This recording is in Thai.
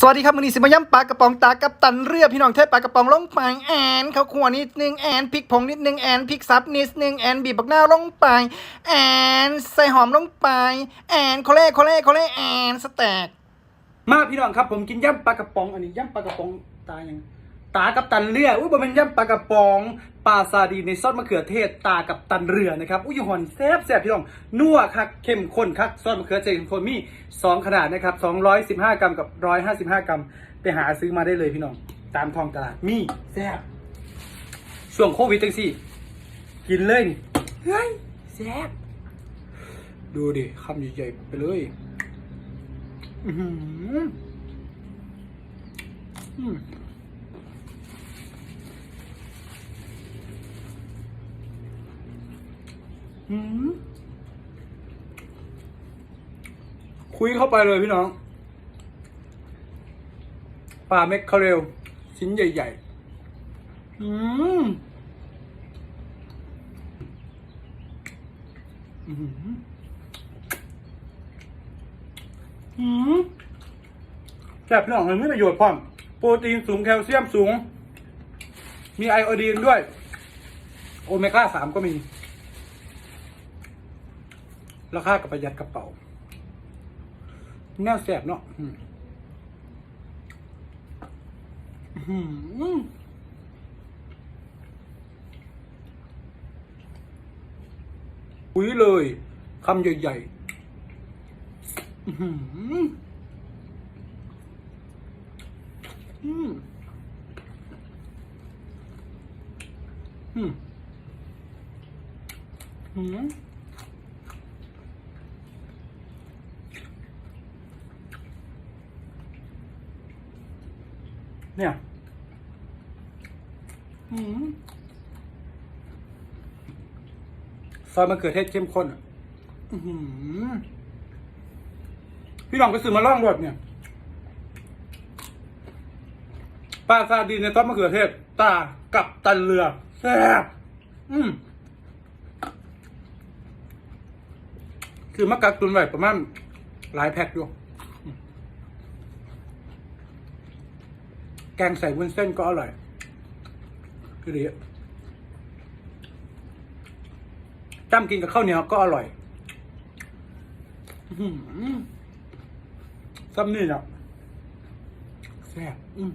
สวัสดีครับมือนี้สิมาย่ำปลากระป๋องตากับตันเรือพี่น้องเทปลากระป๋องลงไปแอนข้าวคั่วนิดนึงแอนพริกผงนิดนึงแอนพริกซับนิดนึงแอนบีบบักหน้าลงไปแอนใส่หอมลงไปแอนโคเล่โคเล่โคเล่แอนสแต็กมาพี่น้องครับผมกินย่ำปลากระป๋องอันนี้ย่ำปลากระป๋องตายัง ตากับตันเรืออุ้ยบ่เป็นย่ำปลากระป๋องปลาซาดีในซอสมะเขือเทศตากับตันเรือนะครับอุ้ยหอนแซ่บแซ่บพี่น้องนัวคักเข้มข้นคักซอสมะเขือเทศเข้มข้นมีสองขนาดนะครับ215กรัมกับ155กรัมไปหาซื้อมาได้เลยพี่น้อง ตามทองตลาดมีแซ่บช่วงโควิดจังสิกินเลยนี่เฮ้ยแซ่บดูดิคำใหญ่ๆไปเลยอือหืออืมอืม คุยเข้าไปเลยพี่น้อง ปลาเม็กคาเรล ชิ้นใหญ่ๆ อืมอืมอืมแซ่บพี่น้องมันมีประโยชน์พร้อม โปรตีนสูงแคลเซียมสูง มีไอโอดีนด้วย โอเมก้าสามก็มี ราคากับประหยัดกระเป๋า แน่แซ่บเนาะอุ้ยเลยคำใหญ่ๆอืม อืม อืม เนี่ยอืมซอสมะเขือเทศเข้มข้นอะอือหือพี่น้องไปซื้อมาล่องรสเนี่ยปลาซาดีนในซอสมะเขือเทศ ตากับตันเรือแซ่บอืมคือมะกักตุนไว้ประมาณหลายแพ็คอยู่อืม แกงใส่วุ้นเส้นก็อร่อยคือดีจ้ำกินกับข้าวเหนียวก็อร่อยซ้ำนี่เนาะแซ่บอืม